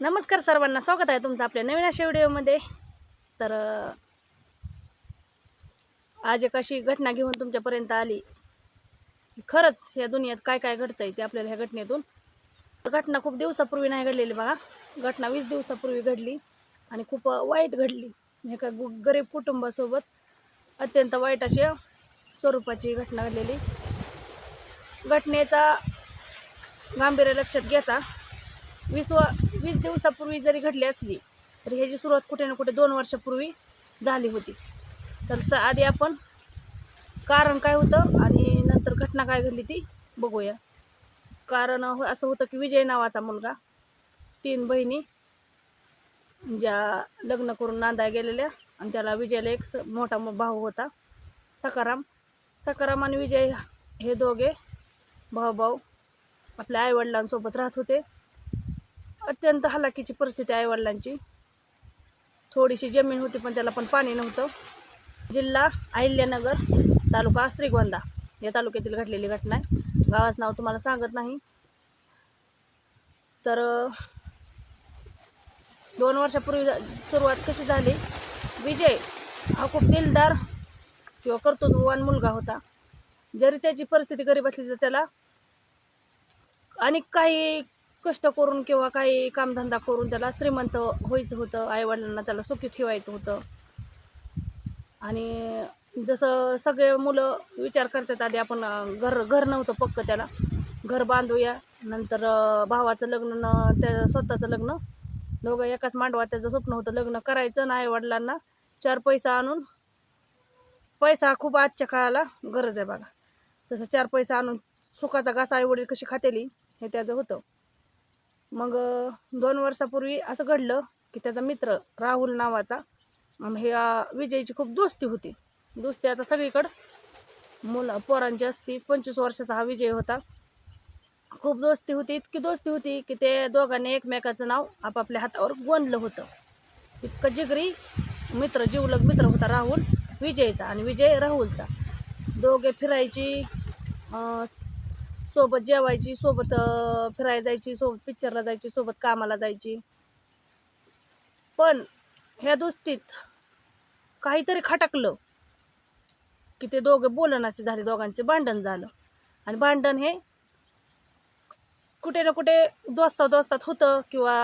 नमस्कार सर्वांना स्वागत आहे तुमचं आपल्या नवीन अशा व्हिडिओमध्ये. तर आज एक अशी घटना घेऊन तुमच्यापर्यंत आली. खरंच या दुनियेत काय काय घडतं आहे ते आपल्याला ह्या घटनेतून. घटना खूप दिवसापूर्वी नाही घडलेली बघा. घटना वीस दिवसापूर्वी घडली आणि खूप वाईट घडली. एका गु- गरीब कुटुंबासोबत अत्यंत वाईट अशा स्वरूपाची घटना घडलेली. घटनेचा गांभीर्य लक्षात घेता वीस व वीस दिवसापूर्वी जरी घडली असली तरी ह्याची सुरुवात कुठे ना कुठे दोन वर्षापूर्वी झाली होती. तर आधी आपण कारण काय होतं आणि नंतर घटना काय घडली ती बघूया. कारण हो- असं होतं की विजय नावाचा मुलगा तीन बहिणी ज्या लग्न करून नांदाय गेलेल्या आणि त्याला विजयला एक स- मोठा भाऊ होता सकाराम सकाराम आणि विजय हे दोघे भाऊ भाऊ आपल्या आईवडिलांसोबत राहत होते. अत्यंत हलाखीची परिस्थिती आहे वडिलांची. थोडीशी जमीन होती पण त्याला पण पाणी नव्हतं. जिल्हा अहिल्यानगर तालुका श्रीगोंदा या तालुक्यातील घडलेली घटना आहे. गावाचं नाव तुम्हाला सांगत नाही. तर दोन वर्षापूर्वी सुरुवात कशी झाली? विजय हा खूप दिलदार किंवा कर्तृत्ववान मुलगा होता. जरी त्याची परिस्थिती गरीब असली तर त्याला आणि काही कष्ट करून किंवा काही कामधंदा करून त्याला श्रीमंत व्हायचं होतं आईवडिलांना त्याला सुखी ठेवायचं होतं. आणि जसं सगळे मुलं विचार करतात आधी आपण घर घर नव्हतं पक्क त्याला. घर बांधूया नंतर भावाचं लग्न न त्या स्वतःचं लग्न. दोघं एकाच मांडवा त्याचं स्वप्न होतं लग्न करायचं आणि आईवडिलांना चार पैसा आणून पैसा खूप आजच्या काळाला गरज आहे बघा. तसं चार पैसा आणून सुखाचा घास आईवडील कशी खातेली हे त्याचं होतं. मग दोन वर्षापूर्वी असं घडलं की त्याचा मित्र राहुल नावाचा हे विजयची खूप दोस्ती होती. दोस्ती आता सगळीकडं. मुलं पोरांची असती पंचवीस वर्षाचा हा विजय होता. खूप दोस्ती होती इतकी दोस्ती होती की ते दोघांनी एकमेकाचं नाव आपापल्या हातावर गोंदलं होतं. इतकं जिगरी मित्र जिवलग मित्र होता राहुल विजयचा आणि विजय राहुलचा. दोघे फिरायची सोबत जेवायची सोबत फिरायला जायची सोबत पिक्चरला जायची सोबत कामाला जायची. पण ह्या दोस्तीत काहीतरी खटकलं की ते दोघं बोलण बोलनासे झाले दोघांचे भांडण झालं. आणि भांडण हे कुठे ना कुठे दोस्तात दोस्तात होतं किंवा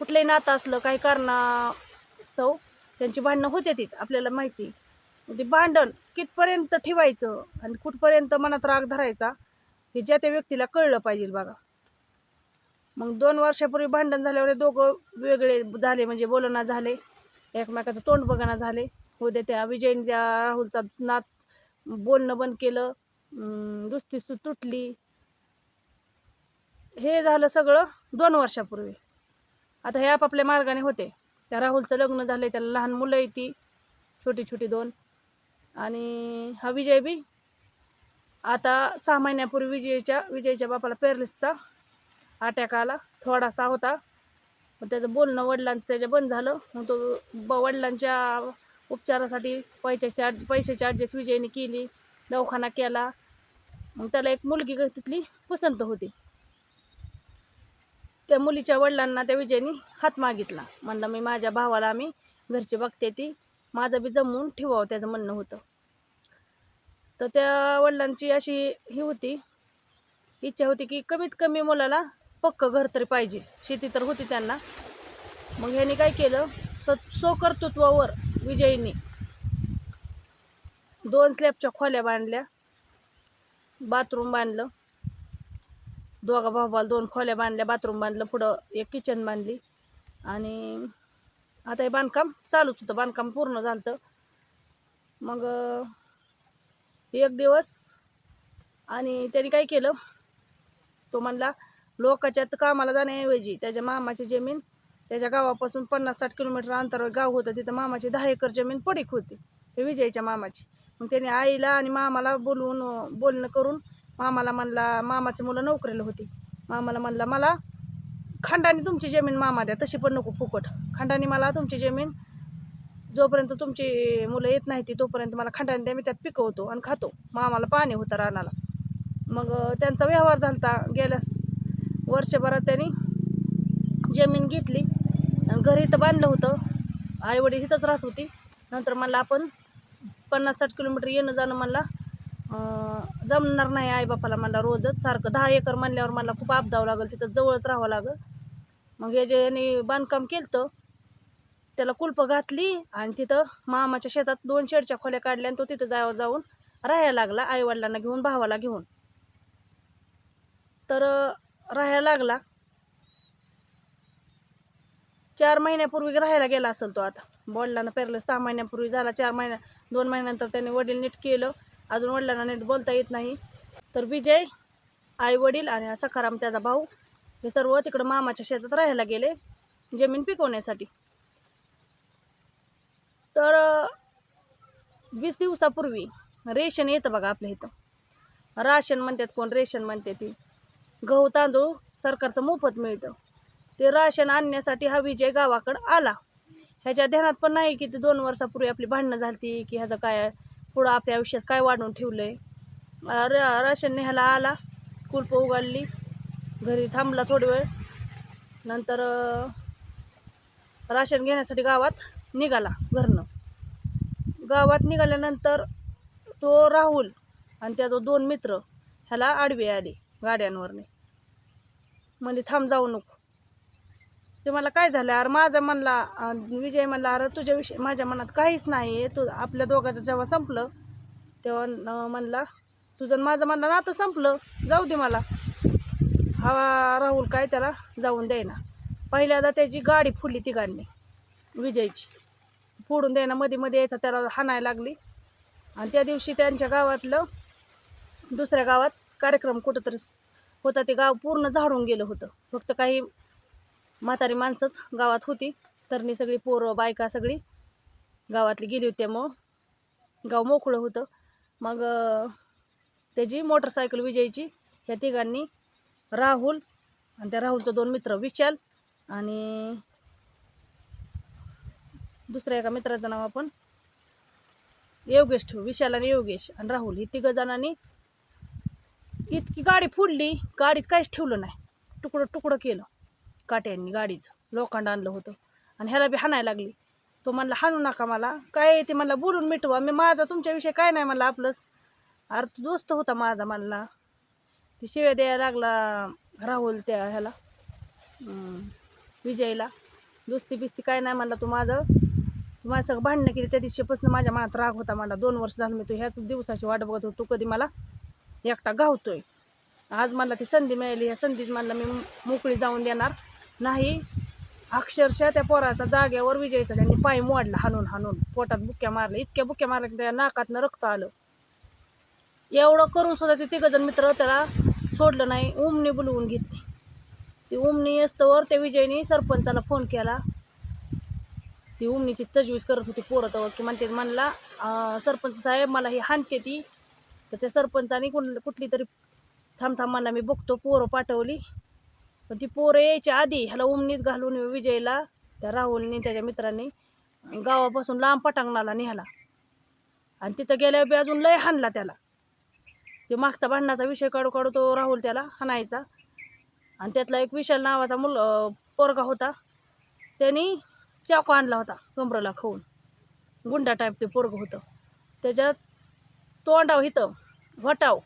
कुठलंही नातं असलं काही कारणास्तव त्यांची भांडणं होते तीच आपल्याला माहिती. ते भांडण कितपर्यंत ठेवायचं आणि कुठपर्यंत मनात राग धरायचा हे ज्या त्या व्यक्तीला कळलं पाहिजे बघा. मग दोन वर्षापूर्वी भांडण झाल्यावर दोघं वेगळे झाले म्हणजे बोलणं झाले एकमेकाचं तोंड बघणं झाले. उद्या त्या विजयने त्या राहुलचा नात बोलणं बंद केलं दुस्ती सु- तुटली. हे झालं सगळं दोन वर्षापूर्वी. आता हे आपापल्या मार्गाने होते. त्या राहुलचं लग्न झालं त्याला लहान मुलं येते छोटी छोटी दोन. आणि हा विजय बी आता सहा महिन्यापूर्वी विजयच्या विजयच्या बापाला पेरलिसचा अटॅक आला. थोडासा होता. मग त्याचं बोलणं वडिलांचं त्याच्या बंद झालं. मग तो ब वडिलांच्या उपचारासाठी पैशाची ॲड पैशाची ॲडजस्ट विजयने केली. दवाखाना केला. मग त्याला एक मुलगी ग- तिथली पसंत होती. त्या मुलीच्या वडिलांना त्या विजयनी हात मागितला. म्हणलं मी माझ्या भावाला आम्ही घरची बघते ती. माझं बी जमवून ठेवावं त्याचं म्हणणं होतं. तर त्या वडिलांची अशी ही होती. इच्छा होती की कमीत कमी मुलाला पक्क घर तरी पाहिजे. शेती तर होती त्यांना. मग ह्यांनी काय केलं? तर स्वकर्तृत्वावर विजयीने दोन स्लॅबच्या खोल्या बांधल्या. बाथरूम बांधलं. दोघा भावाला दोन खोल्या बांधल्या. बाथरूम बांधलं. पुढं एक किचन बांधली. आणि आता हे बांधकाम चालूच होतं. बांधकाम पूर्ण झालं मग एक दिवस. आणि त्यांनी काय केलं? तो म्हणला लोकाच्यात कामाला जाण्याऐवजी त्याच्या मामाची जमीन त्याच्या गावापासून पन्नास साठ किलोमीटर अंतरावर गाव होतं तिथं मामाची दहा एकर जमीन पडीक होती हे विजयच्या मामाची. मग त्याने आईला आणि मामाला बोलवून बोलणं करून मामाला म्हणला मामाची मुलं नोकरीला होती. मामाला म्हणला मला खंडाने तुमची जमीन मामा द्या तशी पण नको फुकट. खंडाने मला तुमची जमीन जोपर्यंत तुमची मुलं येत नाही ती तोपर्यंत मला खंडाने द्या मी त्यात पिकवतो आणि खातो. मामाला पाणी होतं रानाला. मग त्यांचा व्यवहार झाला गेल्या गेल्यास वर्षभरात त्यांनी जमीन घेतली आणि घर इथं बांधलं होतं. आईवडील इथंच राहत होती. नंतर मला आपण पन्नास साठ किलोमीटर येणं जाणं मला जमणार नाही आई बापाला मला रोजच. सारखं दहा एकर म्हणल्यावर मला खूप आपदावं लागेल तिथं जवळच राहावं लागेल. मग हे जे यांनी बांधकाम केलं त्याला कुलप घातली आणि तिथं मामाच्या शेतात दोन शेडच्या खोल्या काढल्या आणि तो तिथं जावं जाऊन राहायला लागला आईवडिलांना घेऊन भावाला घेऊन. तर राहायला लागला. चार महिन्यापूर्वी राहायला गेला असेल तो आता. वडिलांना पेरलं सहा महिन्यापूर्वी झाला. चार महिन्या दोन महिन्यानंतर त्याने वडील नीट केलं. अजून वडिलांना नीट बोलता येत नाही. तर विजय आई वडील आणि सखाराम त्याचा भाऊ हे सर्व तिकडं मामाच्या शेतात राहायला गेले जमीन पिकवण्यासाठी. तर वीस दिवसापूर्वी रेशन येतं बघा आपल्या इथं. राशन म्हणतात कोण रेशन म्हणते ती. गहू तांदूळ सरकारचं मोफत मिळतं. ते राशन आणण्यासाठी हा विजय गावाकडं आला. ह्याच्या ध्यानात पण नाही की ते दोन वर्षापूर्वी आपली भांडणं झाली की ह्याचं काय पुढं आपल्या आयुष्यात काय वाढून ठेवलंय. आहे र- राशन न्यायला आला कुलप उघडली घरी थांबला थोडी वेळ. नंतर राशन घेण्यासाठी गावात निघाला घरनं. गावात निघाल्यानंतर तो राहुल आणि त्याचा दोन मित्र ह्याला आडवे आले गाड्यांवरने. म्हणजे थांब जाऊ नको. ते मला काय झालं? अरे माझा म्हणला विजय म्हणला अरे तुझ्याविषयी माझ्या मनात काहीच नाही आहे. तू आपल्या दोघाचं जेव्हा संपलं तेव्हा म्हणला तुझं माझं म्हणलं नातं संपलं. जाऊ दे मला. हा राहुल काय त्याला जाऊन द्यायना पहिल्यांदा त्याची गाडी फुडली तिघांनी विजयची. फोडून द्यायना मध्ये मध्ये यायचा त्याला हाणायला लागली. आणि त्या दिवशी त्यांच्या गावातलं दुसऱ्या गावात कार्यक्रम कुठंतरी होता ते गाव पूर्ण झाडून गेलं होतं. फक्त काही म्हातारी माणसंच गावात होती. तरणी सगळी पोरं बायका सगळी गावातली गेली होती त्यामुळं गाव मोकळं होतं. मग त्याची मोटरसायकल विजयची ह्या तिघांनी राहुल आणि त्या राहुलचं दोन मित्र विशाल आणि दुसऱ्या एका मित्राचं नाव आपण योगेश ठेवू. विशाल आणि योगेश आणि राहुल. ही तिघं जणांनी इतकी गाडी फोडली. गाडीत काहीच ठेवलं नाही. तुकडं तुकडं केलं. काट्यांनी गाडीचं. लोखंड आणलं होतं. आणि ह्याला बी हाणायला लागली. तो म्हणला हाणू नका मला. काय आहे ते म्हणला बोलून मिटवा. मी माझा तुमच्याविषयी काय नाही म्हणला आपलंच. अरे तू दोस्त होता माझा म्हणला. ती शिव्या द्यायला लागला राहुल त्या ह्याला विजयला. दोस्ती बिस्ती काय नाही म्हणला तू माझं. माझं सगळं भांडणं केली. त्या दिवशीपासून माझ्या मनात राग होता. मला दोन वर्ष झालं मी तू ह्याच दिवसाची वाट बघत होतो. कधी मला एकटा गावतोय. आज मला ती संधी मिळाली. ह्या संधीच मला मी मोकळी जाऊन देणार नाही. अक्षरशः त्या पोराचा जाग्यावर विजयचा त्यांनी पाय मोडला हाणून हाणून. पोटात बुक्या मारल्या. इतक्या बुक्या मारल्या की त्या नाकातनं रक्त आलं. एवढं करून सुद्धा ते तिघजण मित्र त्याला सोडलं नाही. उमनी बोलवून घेतली. ती उमनी असतवर त्या विजयनी सरपंचाला फोन केला. ती उमनीची तजवीज करत होती पोरं तवर की म्हणते म्हणला सरपंच साहेब मला ही हाणते ती. तर त्या सरपंचाने कोण कुठली तरी थांब थांब म्हणला मी बघतो पोरं पाठवली. पण ती पोरं यायच्या आधी ह्याला उमनीत घालून विजयला त्या राहुलनी त्याच्या मित्रांनी गावापासून लांब पटांगणाला निघाला आणि तिथं गेल्यावर बी अजून लय हाणला त्याला. ते मागचा भांडणाचा विषय काढू काढू तो राहुल त्याला हाणायचा. आणि त्यातला एक विशाल नावाचा मुल पोरगा होता. त्यांनी चाकू आणला होता कमरला खाऊन. गुंडा टाईप ते पोरगं होतं. त्याच्यात तोंडाव इथं वटाव.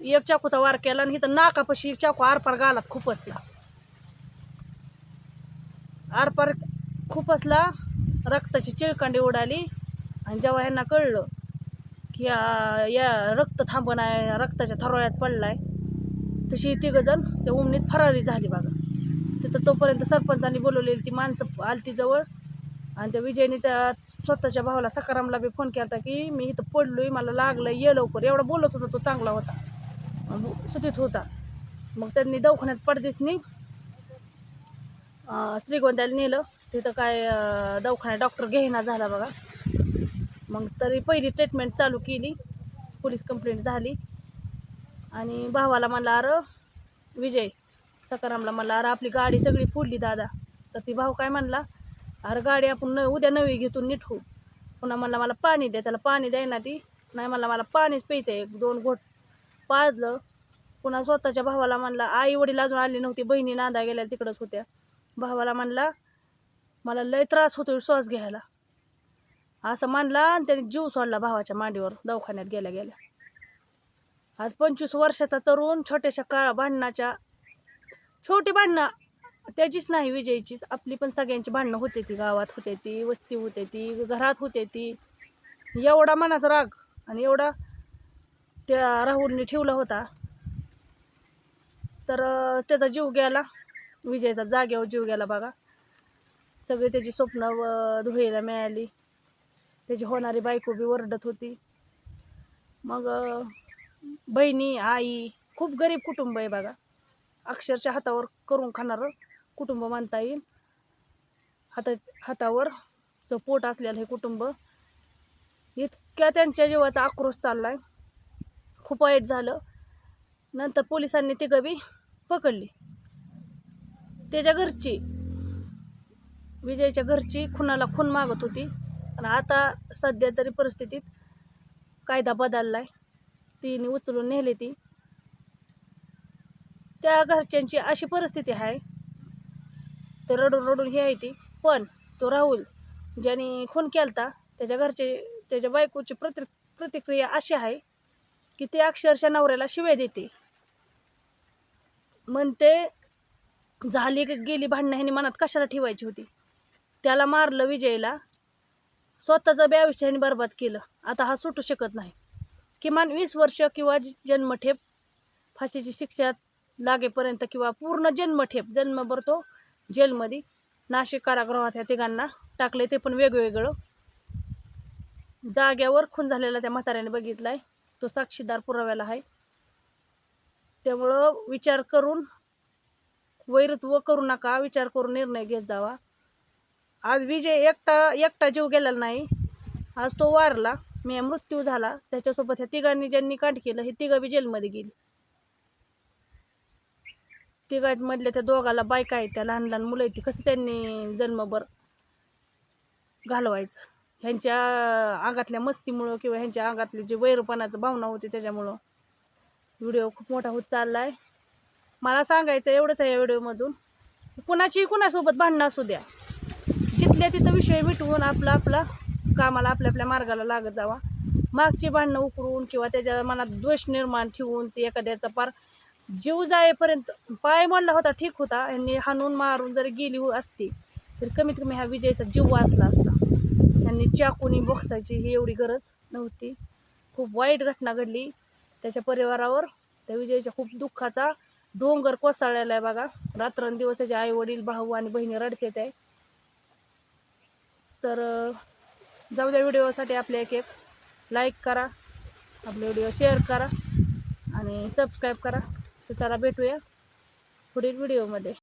एक चाकूचा वार केला आणि इथं नाकापाशी चाकू आरपार गालात खुपसला आरपार खुपसला रक्ताची चिळकांडी उडाली आणि जेव्हा ह्यांना कळलं की या रक्त थांबण आहे रक्ताच्या थरोळ्यात पडलाय तशी तिघ जण त्या उमनीत फरारी झाली बघा. तिथं तोपर्यंत सरपंचांनी बोलवलेली ती माणसं आलती जवळ. आणि त्या विजयने त्या स्वतःच्या भावाला सकारामला बी फोन केला की मी इथं पडलोय मला लागलं ये लवकर. एवढा बोलत होता तो चांगला होता. सुतीत होता. मग त्यांनी दवाखान्यात पडदिसनी श्रीगोंद्याला नेलं. तिथं काय दवाखान्यात डॉक्टर घेईना झाला बघा. मग तरी पहिली ट्रीटमेंट चालू केली. पोलीस कंप्लेंट झाली. आणि भावाला म्हणला अरे विजय सकारामला म्हणला अरे आपली गाडी सगळी फोडली दादा. तर ती भाऊ काय म्हणला अरे गाडी आपण न उद्या नवी घेतून नीट होऊ. पुन्हा म्हणला मला पाणी द्या त्याला पाणी द्यायना ती. नाही म्हणला मला पाणीच प्यायचं आहे एक दोन घोट पाजलं. पुन्हा स्वतःच्या भावाला म्हणला आई वडील अजून आली नव्हती बहिणी नांदा गेल्या तिकडंच होत्या. भावाला म्हणला मला लय त्रास होतो श्वास घ्यायला. असं मानला आणि त्याने जीव सोडला भावाच्या मांडीवर दवाखान्यात गेल्या गेल्या. आज पंचवीस वर्षाचा तरुण छोट्याशा का भांडणाच्या छोटी भांडणं त्याचीच नाही विजयचीच. आपली पण सगळ्यांची भांडणं होते ती गावात होते ती वस्ती होते ती घरात होते ती. एवढा मनाचा राग आणि एवढा त्या राहुलने ठेवला होता. तर त्याचा जीव गेला. विजयचा जागेवर जीव गेला बघा. सगळी त्याची स्वप्न अं, धुळीला मिळाली. त्याची होणारी बायको बी वरडत होती. मग बहिणी आई खूप गरीब कुटुंब आहे बघा. अक्षरशः हातावर करून खाणारं कुटुंब मानता येईल. हाता हातावर चं पोट असलेलं हे कुटुंब इतक्या त्यांच्या जीवाचा आक्रोश चाललाय. खूप वाईट झालं. नंतर पोलिसांनी ती गबी पकडली. त्याच्या घरची विजयच्या घरची खुनाला खून मागत होती. आणि आता सध्या तरी परिस्थितीत कायदा बदलला आहे तिने उचलून नेली ती. त्या घरच्यांची अशी परिस्थिती आहे. तर रडून रडून हे आहे ती. पण तो राहुल ज्याने खून केलता त्याच्या घरचे त्याच्या बायकोची प्रति प्रतिक्रिया अशी आहे की ते अक्षरशः नवऱ्याला शिव्या देते. म्हणते झाली गेली भांडणं ह्याने मनात कशाला ठेवायची होती? त्याला मारलं विजयला. स्वतःचं बी आयुष्य बरबाद केलं. आता हा सुटू शकत नाही. किमान वीस वर्ष किंवा जन्मठेप फाशीची शिक्षा लागेपर्यंत किंवा पूर्ण जन्मठेप जन्मभर तो जेलमध्ये नाशिक कारागृहात ह्या तिघांना टाकले ते पण वेगवेगळं. जाग्यावर खून झालेला त्या म्हाताऱ्याने बघितलाय. तो साक्षीदार पुराव्याला आहे. त्यामुळं विचार करून वैरत्व करू नका विचार करून निर्णय घेत जावा. आज विजय एकटा एकटा जीव गेलेला नाही. आज तो वारला मी मृत्यू झाला. त्याच्यासोबत ह्या तिघांनी ज्यांनी कांड केलं हे तिघं बी जेलमध्ये गेली. तिघांमधल्या त्या दोघाला बायका आहेत त्या लहान लहान मुलं आहेत ती कसं त्यांनी जन्मभर घालवायचं? ह्यांच्या अंगातल्या मस्तीमुळं किंवा ह्यांच्या अंगातली जे वैरपणाचं भावना होती त्याच्यामुळं व्हिडिओ खूप मोठा होत चालला आहे मला सांगायचं एवढंच आहे या व्हिडिओमधून. कुणाची कुणासोबत भांडणं असू द्या. जिथल्या तिथं विषय मिटवून आपला आपला कामाला आपल्या आपल्या मार्गाला लागत जावा. मागची भांडणं उकरून किंवा त्याच्या मनात द्वेष निर्माण ठेवून ते एखाद्याचा पार जीव जायपर्यंत पाय मोडला होता ठीक होता. यांनी हाणून मारून जरी गेली असती तर कमीत कमी ह्या विजयचा जीव वाचला असता. त्यांनी चाकूनी बॉक्सायची ही एवढी गरज नव्हती. खूप वाईट घटना घडली. त्याच्या परिवारावर त्या विजयच्या खूप दुःखाचा डोंगर कोसळलेला आहे बघा. रात्रंदिवस त्याचे आई वडील भाऊ आणि बहिणी रडतेत आहे. तर जाऊ द्या व्हिडिओसाठी आपले एक एक. लाईक करा. आपले व्हिडिओ शेअर करा. आणि सबस्क्राईब करा. तर चला भेटूया पुढील व्हिडिओमध्ये